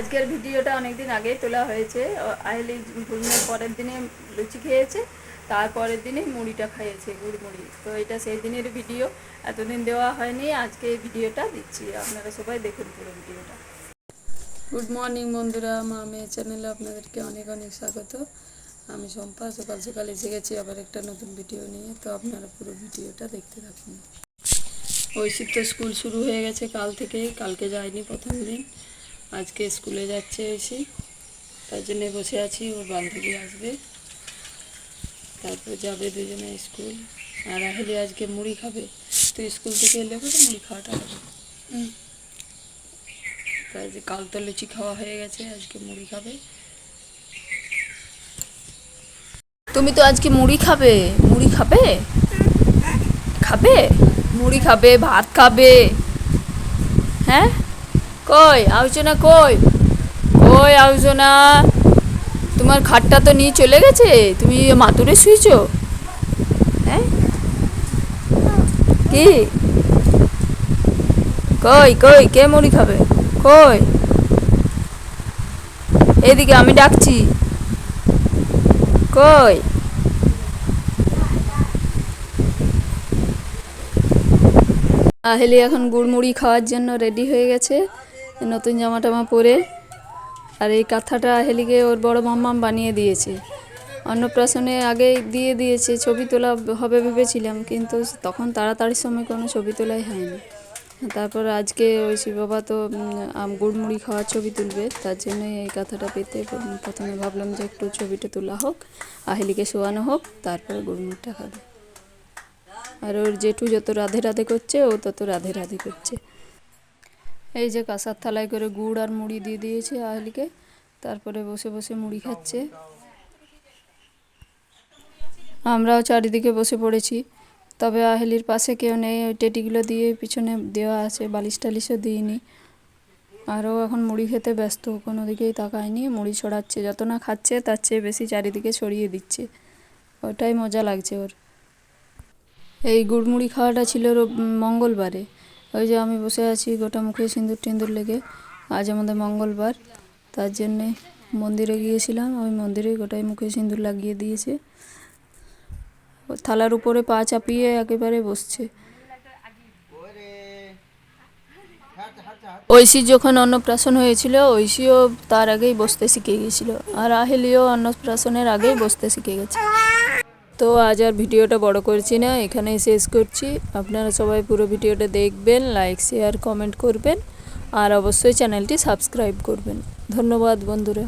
আজকের ভিডিওটা অনেক দিন আগেই তোলা হয়েছে। আহলি ঘুমের পরের দিনে লুচি খেয়েছে, তারপরের দিনে মুড়িটা খাইয়েছে গুড় মুড়ি তো এটা সেই দিনের ভিডিও, এতদিন দেওয়া হয়নি, আজকে এই ভিডিওটা দিচ্ছি। আপনারা সবাই দেখুন পুরো ভিডিওটা। গুড মর্নিং বন্ধুরা। মা মেয়ে চ্যানেলে আপনাদেরকে অনেক অনেক স্বাগত। আমি সম্পা সকাল সকাল এসে গেছি আবার একটা নতুন ভিডিও নিয়ে। তো আপনারা পুরো ভিডিওটা দেখতে থাকুন। ঐশীর তো স্কুল শুরু হয়ে গেছে কাল থেকে কালকে যায়নি প্রথম দিন। আজকে স্কুলে যাচ্ছে এসে। তার জন্যে বসে আছি ওর বান্ধবী আসবে। তারপর যাবে দুজনে স্কুল। আর আহলে আজকে মুড়ি খাবে। তো স্কুল থেকে এলে পরে মুড়ি খাওয়াটা হবে। তাই যে কাল তো লুচি খাওয়া হয়ে গেছে আজকে মুড়ি খাবে। তুমি তো আজকে মুড়ি খাবে। মুড়ি খাবে? খাবে? মুড়ি খাবে ভাত খাবে। হ্যাঁ? কই? আলোচনা কই? কই আলোচনা? তোমার খাটটা তো নিয়ে চলে গেছে? তুমি মাতুরে শুয়েছো? হ্যাঁ? কি? কই কই, কে মুড়ি খাবে? কই? এদিকে আমি ডাকছি। কই? আহেলি এখন গুড়মুড়ি খাওয়ার জন্য রেডি হয়ে গেছে। নতুন জামা টামা পরে আর এই কাঁথাটা হেলিকে ওর বড় মাম্মাম বানিয়ে দিয়েছে। অন্নপ্রাশনে আগেই দিয়ে দিয়েছে, ছবি তোলা হবে ভেবেছিলাম, কিন্তু তখন তাড়াতাড়ির সময় কোনো ছবি তোলাই হয়নি। তারপর আজকে ওই শিব বাবা তো গুড়মুড়ি খাওয়ার ছবি তুলবে, তার জন্য এই কথাটা পেতে প্রথমে ভাবলাম যে একটু ছবিটা তোলা হোক আহেলিকে শোয়ানো হোক, তারপরে গুড়মুড়িটা খাবে। আর ওর জেঠু যত রাধে রাধে করছে, ও তত রাধে রাধে করছে। এই যে কাঁসার থালায় করে গুড় আর মুড়ি দিয়ে দিয়েছে আহলিকে, তারপরে বসে বসে মুড়ি খাচ্ছে। আমরাও চারিদিকে বসে পড়েছি। তবে আহেলির পাশে কেউ নেই, ওই টেটিগুলো দিয়ে পিছনে দেওয়া আছে, বালিশ টালিশও দিইনি। আরও এখন মুড়ি খেতে ব্যস্ত, কোনো দিকেই তাকায়নি, মুড়ি ছড়াচ্ছে, যত না খাচ্ছে তার চেয়ে বেশি চারিদিকে ছড়িয়ে দিচ্ছে। ওটাই মজা লাগছে ওর। এই গুড়মুড়ি খাওয়াটা ছিল মঙ্গলবারে। ওই যে আমি বসে আছি গোটা মুখে সিঁদুর টিন্দুর লেগে। আজ আমাদের মঙ্গলবার। তার জন্যে মন্দিরে গিয়েছিলাম। ওই মন্দিরে গোটাই মুখে সিঁদুর লাগিয়ে দিয়েছে। থালার উপরে পা চাপিয়ে একেবারে বসছে। ঐশী যখন অন্নপ্রাশন হয়েছিল, ঐশীও তার আগেই বসতে শিখে গিয়েছিল। আর আহেলিও অন্নপ্রাশনের আগেই বসতে শিখে গেছে। তো আজ আর ভিডিওটা বড় করছি না, এখানেই শেষ করছি। আপনারা সবাই পুরো ভিডিওটা দেখবেন লাইক শেয়ার কমেন্ট করবেন, আর অবশ্যই চ্যানেলটি সাবস্ক্রাইব করবেন। ধন্যবাদ বন্ধুরা।